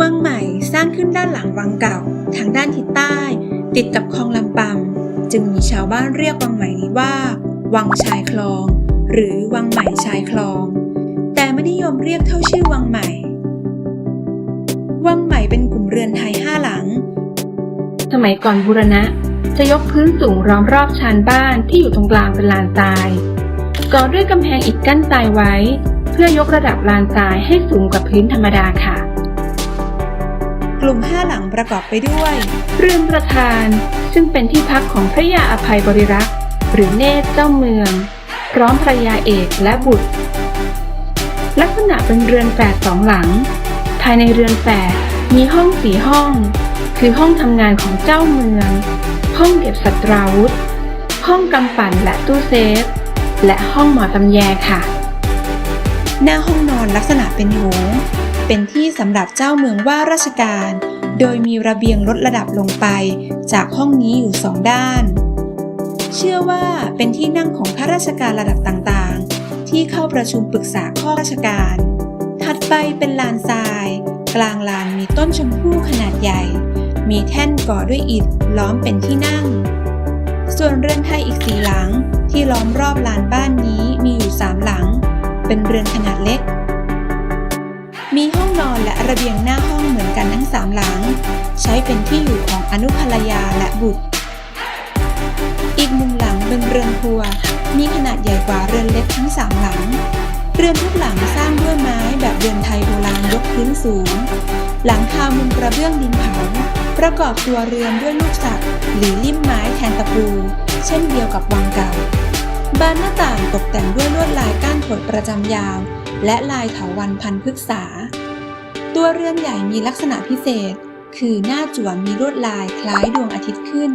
วังใหม่สร้างขึ้นด้านหลังวังเก่า ทางด้านทิศใต้ ติดกับคลองลำปำจึงมีชาวบ้านเรียกวังใหม่นี้ว่า วังชายคลอง หรือวังใหม่ชายคลอง แต่ไม่นิยมเรียกเท่าชื่อวังใหม่ วังใหม่เป็นกลุ่มเรือนไทยห้าหลัง สมัยก่อนบูรณะจะยกพื้นสูงล้อมรอบชานบ้านที่อยู่ตรงกลางเป็นลานทรายก่อด้วยกำแพงอิฐกั้นทรายไว้ เพื่อยกระดับลานทรายให้สูงกว่าพื้นธรรมดาค่ะ กลุ่มห้าหลังประกอบไปด้วย เรือนประธาน ซึ่งเป็นที่พักของพระยาอภัยบริรักษ์ หรือเนตรเจ้าเมือง พร้อมภรรยาเอกและบุตร ลักษณะเป็นเรือนแฝดสองหลัง ภายในเรือนแฝดมีห้องสีห้อง คือห้องทำงานของเจ้าเมือง ห้องเก็บสัตราวุธ ห้องกำปั่นและตู้เซฟ และห้องหมอตำแยค่ะ หน้าห้องนอนลักษณะเป็นโถง เป็นที่สำหรับเจ้าเมืองว่าราชการ โดยมีระเบียงลดระดับลงไป จากห้องนี้อยู่สองด้าน เชื่อว่าเป็นที่นั่งของข้าราชการระดับต่างๆ ที่เข้าประชุมปรึกษาข้อราชการ ถัดไปเป็นลานทราย กลางลานมีต้นชมพู่ขนาดใหญ่ มีแท่นก่อด้วยอิฐล้อมเป็นที่นั่ง ส่วนเรือนไทยอีกสี่หลังที่ล้อมรอบลานบ้านนี้มีอยู่สามหลัง เป็นเรือนขนาดเล็ก มีห้องนอนและระเบียงหน้าห้องเหมือนกันทั้งสามหลัง ใช้เป็นที่อยู่ของอนุภรรยาและบุตร อีกหนึ่งหลังเป็นเรือนครัว มีขนาดใหญ่กว่าเรือนเล็กทั้งสามหลัง เรือนทุกหลังสร้างด้วยไม้แบบเรือนไทยโบราณยกพื้นสูง หลังคามุงกระเบื้องดินเผา ประกอบตัวเรือนด้วยลูกสักหรือลิ่มไม้แทนตะปู เช่นเดียวกับวังเก่า บานหน้าต่างตกแต่งด้วยลวดลายก้านขดประจำยาว และลายเถาวันพันพฤกษา ตัวเรือนใหญ่มีลักษณะพิเศษ คือหน้าจั่วมีลวดลายคล้ายดวงอาทิตย์ขึ้น